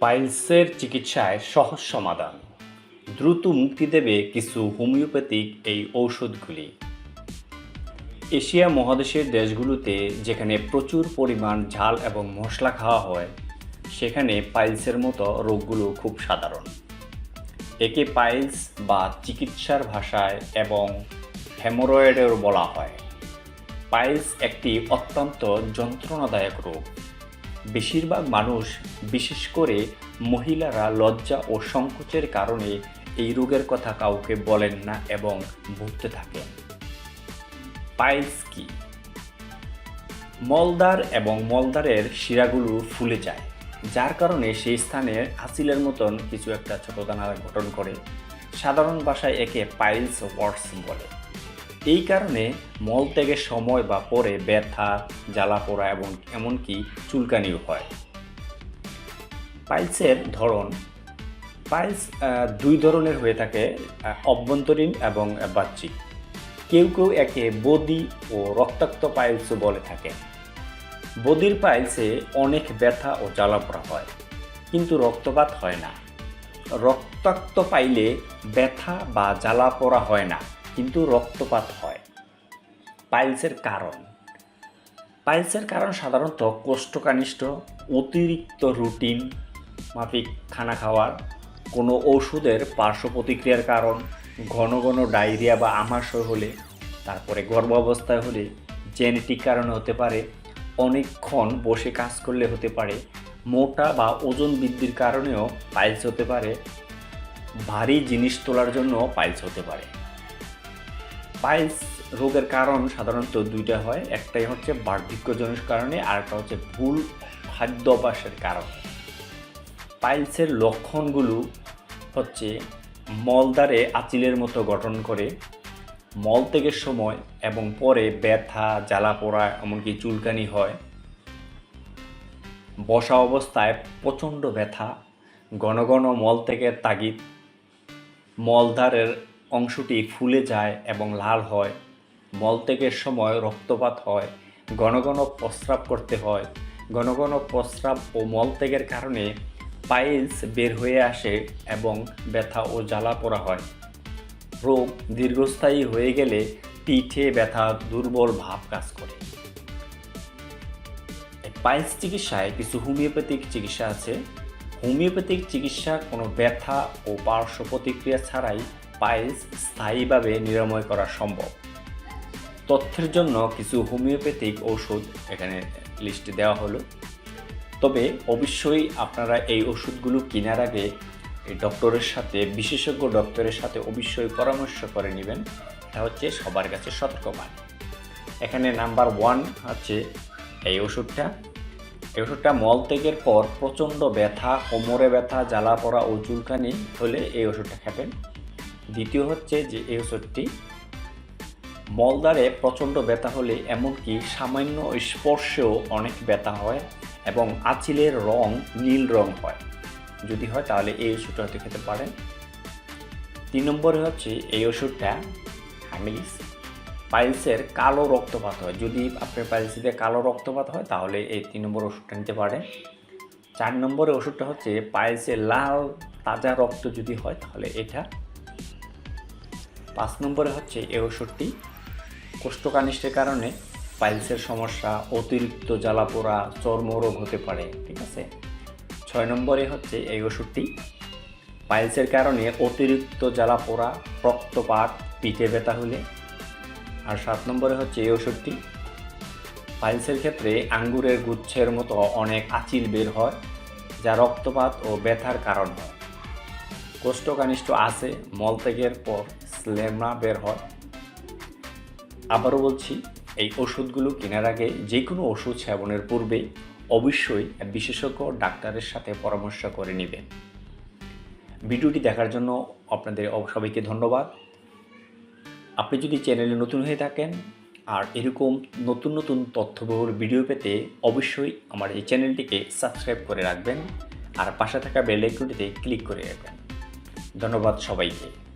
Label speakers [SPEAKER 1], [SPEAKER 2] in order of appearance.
[SPEAKER 1] পাইলসের চিকিৎসায় সহজ সমাধান। দ্রুত মুক্তি দেবে কিছু হোমিওপ্যাথিক এই ঔষধগুলি। এশিয়া মহাদেশের দেশগুলোতে যেখানে প্রচুর পরিমাণ ঝাল এবং মশলা খাওয়া হয়, সেখানে পাইলসের মতো রোগগুলো খুব সাধারণ। একে পাইলস বা চিকিৎসার ভাষায় এবং হেমোরয়েডের বলা হয়। পাইলস একটি অত্যন্ত যন্ত্রণাদায়ক রোগ। বেশিরভাগ মানুষ, বিশেষ করে মহিলারা লজ্জা ও সংকোচের কারণে এই রোগের কথা কাউকে বলেন না এবং ভুগতে থাকেন। পাইলস কি? মলদার এবং মলদারের শিরাগুলো ফুলে যায়, যার কারণে সেই স্থানে হাসিলের মতন কিছু একটা ছোট দানার গঠন করে। সাধারণ ভাষায় একে পাইলস ওয়ার্ডস বলে। এই কারণে মল থেকে সময় বা পরে ব্যথা, জ্বালা পোড়া এবং এমনকি চুলকানিও হয়। পাইলসের ধরন, পাইলস দুই ধরনের হয়ে থাকে অভ্যন্তরীণ এবং বাহ্যিক। কেউ কেউ একে বদি ও রক্তাক্ত পাইলসও বলে থাকে বদির পাইলসে অনেক ব্যথা ও জ্বালা পোড়া হয়, কিন্তু রক্তপাত হয় না। রক্তাক্ত পাইলে ব্যথা বা জ্বালা পোড়া হয় না। কিন্তু রক্তপাত হয়। পাইলসের কারণ। পাইলসের কারণ সাধারণত কোষ্ঠকানিষ্ঠ, অতিরিক্ত রুটিন মাফিক খানা খাওয়ার, কোনো ওষুধের পার্শ্ব প্রতিক্রিয়ার কারণ, ঘন ঘন ডায়রিয়া বা আমাশয় হলে, তারপরে গর্ভাবস্থায় হলে জেনেটিক কারণে হতে পারে, অনেকক্ষণ বসে কাজ করলে হতে পারে, মোটা বা ওজন বৃদ্ধির কারণেও পাইলস হতে পারে, ভারী জিনিস তোলার জন্য পাইলস হতে পারে। পাইলস রোগের কারণ সাধারণত দুইটা হয়। একটাই হচ্ছে বার্ধক্যজনিত কারণে আর একটা হচ্ছে ভুল খাদ্যাভ্যাসের কারণে। পাইলসের লক্ষণগুলো হচ্ছে মলদ্বারে আচিলের মতো গঠন করে, মল থেকে সময় এবং পরে ব্যথা, জ্বালা পোড়া, এমনকি চুলকানি হয়। বসা অবস্থায় প্রচণ্ড ব্যথা, ঘন ঘন মল থেকে তাগিদ, মলদ্বারের অংশটি ফুলে যায় এবং লাল হয়। মলত্যাগের সময় রক্তপাত হয়। ঘন ঘন প্রস্রাব করতে হয়। ঘন ঘন প্রস্রাব ও মলত্যাগের কারণে পাইলস বের হয়ে আসে এবং ব্যথা ও জ্বালা পোড়া হয়। রোগ দীর্ঘস্থায়ী হয়ে গেলে পিঠে ব্যথা, দুর্বল ভাব কাজ করে। পাইলস চিকিৎসায় কিছু হোমিওপ্যাথিক চিকিৎসা আছে। হোমিওপ্যাথিক চিকিৎসা কোনো ব্যথা ও পার্শ্ব প্রতিক্রিয়া ছাড়াই পাইলস স্থায়ীভাবে নিরাময় করা সম্ভব। তথ্যের জন্য কিছু হোমিওপ্যাথিক ওষুধ এখানে লিস্টে দেওয়া হলো। তবে অবশ্যই আপনারা এই ওষুধগুলো কেনার আগে এই ডক্টরের সাথে, বিশেষজ্ঞ ডক্টরের সাথে অবশ্যই পরামর্শ করে নেবেন। এটা হচ্ছে সবার কাছে সতর্কবাণী এখানে নাম্বার ওয়ান হচ্ছে এই ওষুধটা এই ওষুধটা মলত্যাগের পর প্রচণ্ড ব্যথা, কোমরে ব্যথা, জ্বালা পড়া ও চুলকানি হলে এই ওষুধটা খাবেন দ্বিতীয় হচ্ছে যে এই ওষুধটি মলদ্বারে প্রচণ্ড ব্যথা হলে এমনকি সামান্য স্পর্শেও অনেক ব্যথা হয় এবং আচিলের রং নীল রং হয়। যদি হয় তাহলে এই ওষুধটা হয়তো খেতে পারেন। তিন নম্বরে হচ্ছে এই ওষুধটা হ্যামিলিস। পাইলসের কালো রক্তপাত হয়। যদি আপনার পাইলসিতে কালো রক্তপাত হয় তাহলে এই তিন নম্বর ওষুধটা নিতে পারেন। চার নম্বরের ওষুধটা হচ্ছে পাইলসের লাল, তাজা রক্ত যদি হয় তাহলে এটা পাঁচ নম্বরে হচ্ছে এই ওষুধটি কোষ্ঠকানিষ্ঠের কারণে পাইলসের সমস্যা, অতিরিক্ত জ্বালা পোড়া চর্মরোগ হতে পারে, ঠিক আছে? ছয় নম্বরে হচ্ছে এই ওষুধটি পাইলসের কারণে অতিরিক্ত জ্বালা পোড়া রক্তপাত, পিঠে ব্যথা হলে। আর সাত নম্বরে হচ্ছে এই ওষুধটি পাইলসের ক্ষেত্রে আঙ্গুরের গুচ্ছের মতো অনেক আচিল বের হয়, যা রক্তপাত ও ব্যথার কারণ হয়। কোষ্ঠকানিষ্ঠ আছে মলত্যাগের পর স্লেমা বের হয়। আবারও বলছি, এই ওষুধগুলো কেনার আগে যে কোনো ওষুধ সেবনের পূর্বে অবশ্যই বিশেষজ্ঞ ডাক্তারের সাথে পরামর্শ করে নেবেন। ভিডিওটি দেখার জন্য আপনাদের সবাইকে ধন্যবাদ। আপনি যদি চ্যানেলে নতুন হয়ে থাকেন আর এরকম নতুন নতুন তথ্যবহুল ভিডিও পেতে অবশ্যই আমার এই চ্যানেলটিকে সাবস্ক্রাইব করে রাখবেন আর পাশে থাকা বেল আইকনটিতে ক্লিক করে রাখবেন। ধন্যবাদ সবাইকে।